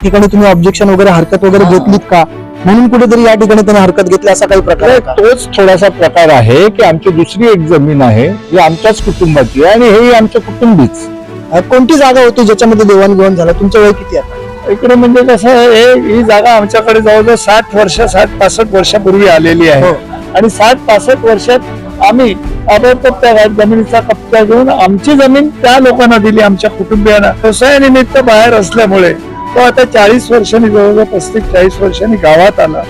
ठिकाणी तुम्ही ऑब्जेक्शन वगैरे हरकत वगैरे घेतलीत का? म्हणून कुठेतरी या ठिकाणी त्याने हरकत घेतली असा काही प्रकार आहे का? तोच थोडासा प्रकार आहे की आमची दुसरी एक जमीन आहे जी आमच्याच कुटुंबाची आहे आणि हेही आमच्या कुटुंबीच. अ, कोणती जागा होती ज्याच्यामध्ये देवाणघेवाण झाला? तुमचं वय किती आहे इकडे म्हणजे कसं आहे ही जागा आमच्याकडे जवळजवळ साठ वर्ष साठ पासष्ट वर्षापूर्वी आलेली आहे. हो. आणि साठ पासष्ट वर्षात आम्ही त्या जमिनीचा कब्जा घेऊन आमची जमीन त्या लोकांना दिली आमच्या कुटुंबियांना. व्यवसायानिमित्त बाहेर असल्यामुळे तो आता चाळीस वर्षांनी जवळजवळ पस्तीस चाळीस वर्षांनी गावात आला.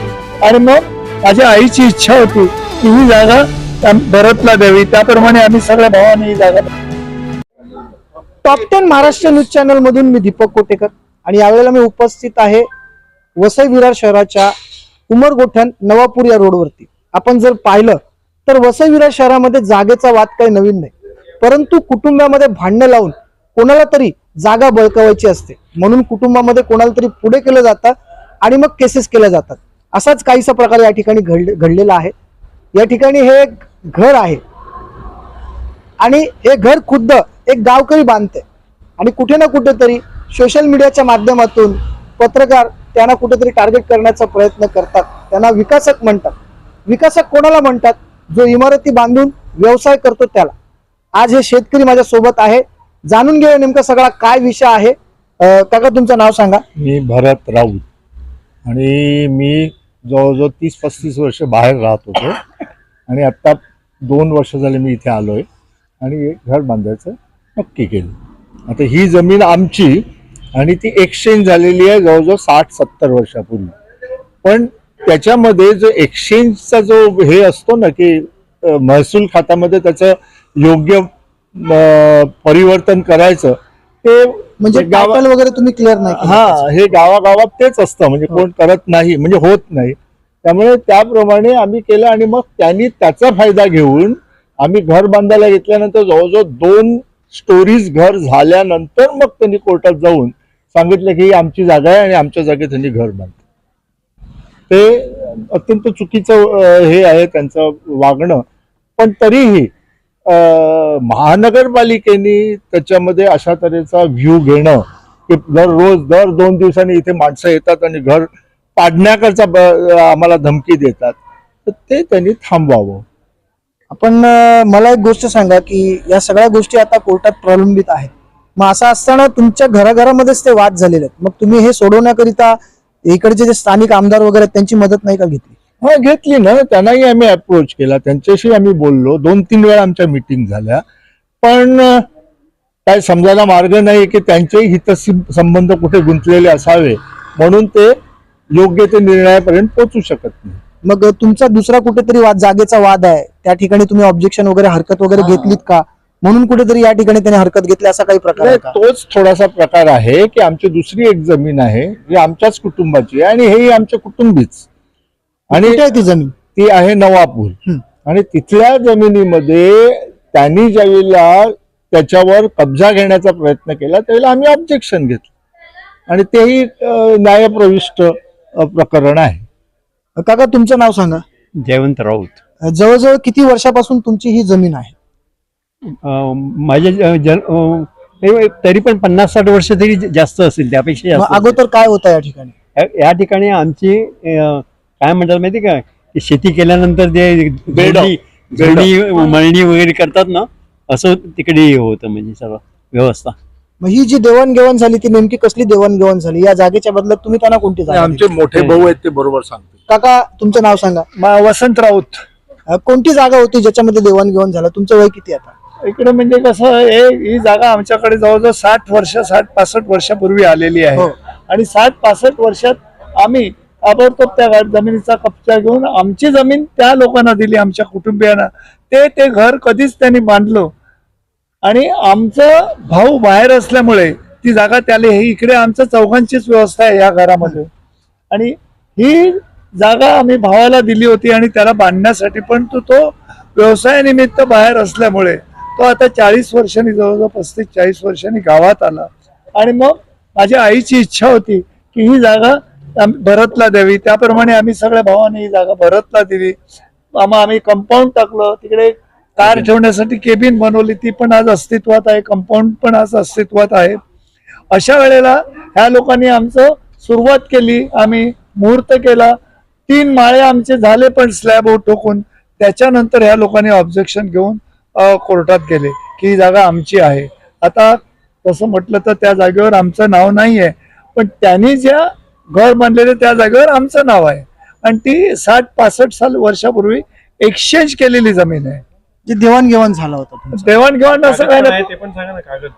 आणि मग माझ्या आईची इच्छा होती की ही जागा भरतला द्यावी. त्याप्रमाणे आम्ही सगळ्या भावाने ही जागा top ten Maharashtra news channel मधून मी दीपक कोटेकर. आणि यावेळेला मी उपस्थित आहे वसई विरार शहराच्या उमरगोठण नवापूर या रोडवरती. आपण जर पाहिलं तर वसई विरार शहरामध्ये जागेचा वाद काही नवीन नाही. परंतु कुटुंबामध्ये भांडणं लावून कोणाला तरी जागा बळकावायची असते. म्हणून कुटुंबामध्ये कोणाला तरी पुढे केलं जातं आणि मग केसेस केल्या जातात. असाच काहीसा प्रकार या ठिकाणी घड घडलेला आहे. या ठिकाणी हे एक घर आहे. आणि हे घर खुद्द एक गावकरी बांधते आणि कुठे ना कुठेतरी सोशल मीडियाच्या माध्यमातून पत्रकार त्यांना कुठेतरी टार्गेट करण्याचा प्रयत्न करतात. त्यांना विकासक म्हणतात. विकासक कोणाला म्हणतात? जो इमारती बांधून व्यवसाय करतो त्याला. आज हे शेतकरी माझ्या सोबत आहे. जाणून घेऊया नेमका सगळा काय विषय आहे. काका तुमचं नाव सांगा. मी भरत राऊत आणि मी जवळजवळ तीस पस्तीस वर्ष बाहेर राहत होतो. आणि आत्ता दोन वर्ष झाले मी इथे आलो आहे आणि एक घर बांधायचं नक्की केलं. आता ही जमीन आमची आणि ती एक्सचेंज झालेली आहे जवळजवळ साठ सत्तर वर्षापूर्वी. पण त्याच्यामध्ये जो एक्सचेंजचा जो हे असतो ना की महसूल खात्यामध्ये त्याचं योग्य परिवर्तन करायचं ते म्हणजे गावा- टायटल वगैरे तुम्ही क्लिअर नाही. हा हे गावागावात तेच असतं म्हणजे. कोण करत नाही म्हणजे होत नाही त्यामुळे त्याप्रमाणे आम्ही केलं आणि मग त्यांनी त्याचा फायदा घेऊन आम्ही घर बांधायला घेतल्यानंतर जवळजवळ दोन स्टोरीज घर झाल्यानंतर मग त्यांनी कोर्टात जाऊन सांगितलं की ही आमची जागा आहे आणि आमच्या जागेत त्यांनी घर बांधलं ते अत्यंत चुकीचं हे आहे त्यांचं वागणं पण तरीही महानगरपालिकेने त्याच्यामध्ये अशा तऱ्हेचा व्ह्यू घेणं की दररोज दर दोन दिवसांनी इथे माणसं येतात आणि घर पाडण्याकरचा आम्हाला धमकी देतात. तर ते त्यांनी थांबवावं. आपण मला एक गोष्ट सांगा की या सगळ्या गोष्टी आता कोर्टात प्रलंबित आहेत. मग असं असताना तुमच्या घराघरामध्येच ते वाद झालेले आहेत. मग तुम्ही हे सोडवण्याकरिता इकडचे जे स्थानिक आमदार वगैरे आहेत, त्यांची मदत नाही का घेतली? हा घेतली ना. त्यांनाही आम्ही अप्रोच केला. त्यांच्याशी आम्ही बोललो. दोन तीन वेळा आमच्या मिटिंग झाल्या. पण काय समजायला मार्ग नाही की त्यांचेही हित संबंध कुठे गुंतलेले असावे. म्हणून ते योग्य ते निर्णयापर्यंत पोहोचू शकत नाही. मग तुमचा दुसरा कुठेतरी वाद जागेचा वाद आहे. त्या ठिकाणी तुम्ही ऑब्जेक्शन वगैरे हरकत वगैरे हा. घेतलीत का? म्हणून कुठेतरी या ठिकाणी त्याने हरकत घेतली असा काही प्रकार आहे का? तोच थोडासा प्रकार आहे की आमची दुसरी एक जमीन आहे जी आमच्याच कुटुंबाची आहे आणि हेही आमच्या कुटुंबीच. आणि ती जमीन? ती आहे नवापूर. आणि तिथल्या जमिनीमध्ये त्यांनी ज्यावेळेला त्याच्यावर कब्जा घेण्याचा प्रयत्न केला त्यावेळेला आम्ही ऑब्जेक्शन घेतलं. आणि तेही न्यायप्रविष्ट प्रकरण आहे. काका तुमचं नाव सांगा. जयवंत राऊत. जवळजवळ किती वर्षापासून तुमची ही जमीन आहे? माझ्या जन तरी पण पन्नास साठ वर्ष तरी जास्त असेल त्यापेक्षा अगोदर काय होतं या ठिकाणी? या- ठिकाणी आमची काय म्हणतात माहिती का? की शेती केल्यानंतर जे बेडं. जोडणी जोडणी मळणी वगैरे करतात ना असं तिकडे हे होतं म्हणजे सर्व व्यवस्था. मग ही जी देवाणघेवाण झाली ती नेमकी कसली देवाणघेवाण झाली? या जागेच्या बदल्यात तुम्ही त्यांना कोणती जागा आमचे दिली? मोठे भाऊ आहेत ते बरोबर सांगते काका तुमचं नाव सांगा. वसंत राऊत. अ, कोणती जागा होती ज्याच्यामध्ये देवाणघेवाण झालं? तुमचं वय किती आता? इकडे म्हणजे कसं हे ही जागा आमच्याकडे जवळजवळ साठ वर्ष साठ पासष्ट वर्षापूर्वी आलेली आहे. हो. आणि साठ पासष्ट वर्षात आम्ही ताबडतोब त्या जमिनीचा कब्जा घेऊन आमची जमीन त्या लोकांना दिली आमच्या कुटुंबियांना. ते ते घर कधीच त्यांनी बांधलं. आणि आमचं भाऊ बाहेर असल्यामुळे ती जागा त्याला हे इकडे आमचं चौघांचीच व्यवस्था आहे या घरामध्ये. आणि ही जागा आम्ही भावाला दिली होती आणि त्याला बांधण्यासाठी पण तो तो व्यवसायानिमित्त बाहेर असल्यामुळे तो आता चाळीस वर्षांनी जवळजवळ पस्तीस चाळीस वर्षांनी गावात आला. आणि मग माझ्या आईची इच्छा होती की ही जागा भरतला द्यावी त्याप्रमाणे आम्ही सगळ्या भावाने ही जागा भरतला दिली. मग आम्ही कंपाऊंड टाकलं. तिकडे कार ठेवण्यासाठी केबिन बनवली. ती पण आज अस्तित्वात आहे. कंपाऊंड पण आज अस्तित्वात आहे. अशा वेळेला ह्या लोकांनी आमचं सुरुवात केली. आम्ही मुहूर्त केला. तीन माळे आमचे झाले पण स्लॅब ठोकून त्याच्यानंतर ह्या लोकांनी ऑब्जेक्शन घेऊन कोर्टात गेले की ही जागा आमची आहे. आता तसं म्हटलं तर त्या जागेवर आमचं नाव नाही आहे पण त्यांनी ज्या घर बांधलेले त्या जागेवर आमचं नाव आहे. आणि ती साठ पासष्ट साल वर्षापूर्वी एक्सचेंज केलेली जमीन आहे. जे देवाणघेवाण झाला होता. देवाणघेवाण असं काय नाही आहे, ते पण सांगा ना कागद.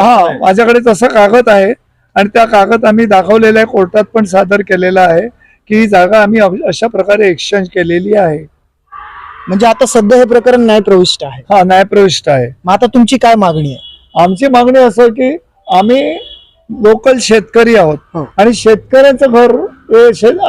हा. माझ्याकडे तसा कागद आहे. आणि त्या कागद आम्ही दाखवलेला आहे कोर्टात पण सादर केलेला आहे की ही जागा आम्ही अशा प्रकारे एक्सचेंज केलेली आहे. म्हणजे आता सध्या हे प्रकरण न्यायप्रविष्ट आहे. हा न्यायप्रविष्ट आहे. मग आता तुमची काय मागणी आहे? आमची मागणी असं की आम्ही लोकल शेतकरी आहोत. हो. आणि शेतकऱ्यांचं घर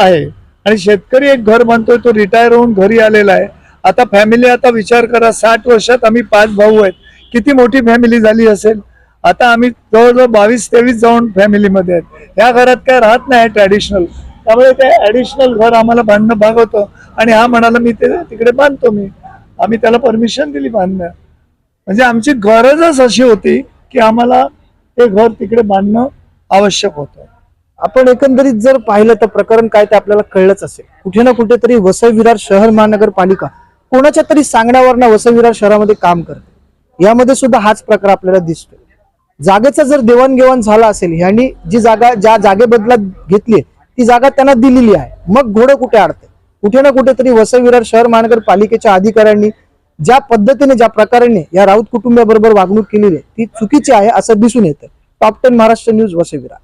आहे. आणि शेतकरी एक घर बांधतोय तो रिटायर होऊन घरी आलेला आहे. आता फॅमिली आता विचार करा साठ वर्षात आम्ही पाच भाऊ आहेत. किती मोठी फॅमिली झाली असेल? आता आम्ही जवळजवळ बावीस तेवीस जाऊन फॅमिलीमध्ये आहेत. ह्या घरात काय राहत नाही ट्रॅडिशनल त्यामुळे ते ऍडिशनल घर आम्हाला बांधणं भाग होतं. आणि हा म्हणाला मी ते तिकडे बांधतो मी. आम्ही त्याला परमिशन दिली बांधण्या म्हणजे आमची गरजच अशी होती की आम्हाला ते घर तिकडे बांधणं आवश्यक होतं. आपण एकंदरीत जर पाहिलं तर प्रकरण काय ते आपल्याला कळलंच असेल. कुठे ना कुठेतरी वसई विरार शहर महानगरपालिका कोणाच्या तरी सांगण्यावरनं वसई विरार शहरामध्ये काम करते. यामध्ये सुद्धा हाच प्रकार आपल्याला दिसतोय. जागेचा जर देवाणघेवाण झाला असेल ह्यांनी जी जागा ज्या जागेबदलात घेतली ती जागा त्यांना दिलेली आहे. मग घोडं कुठे अडते कुठे ना कुठेतरी वसई विरार शहर महानगरपालिकेच्या अधिकाऱ्यांनी ज्या पद्धतीने ज्या प्रकाराने या राऊत कुटुंबाबरोबर वागणूक केलेली आहे ती चुकीची आहे असं दिसून येतं. Top ten Maharashtra news वसेविरा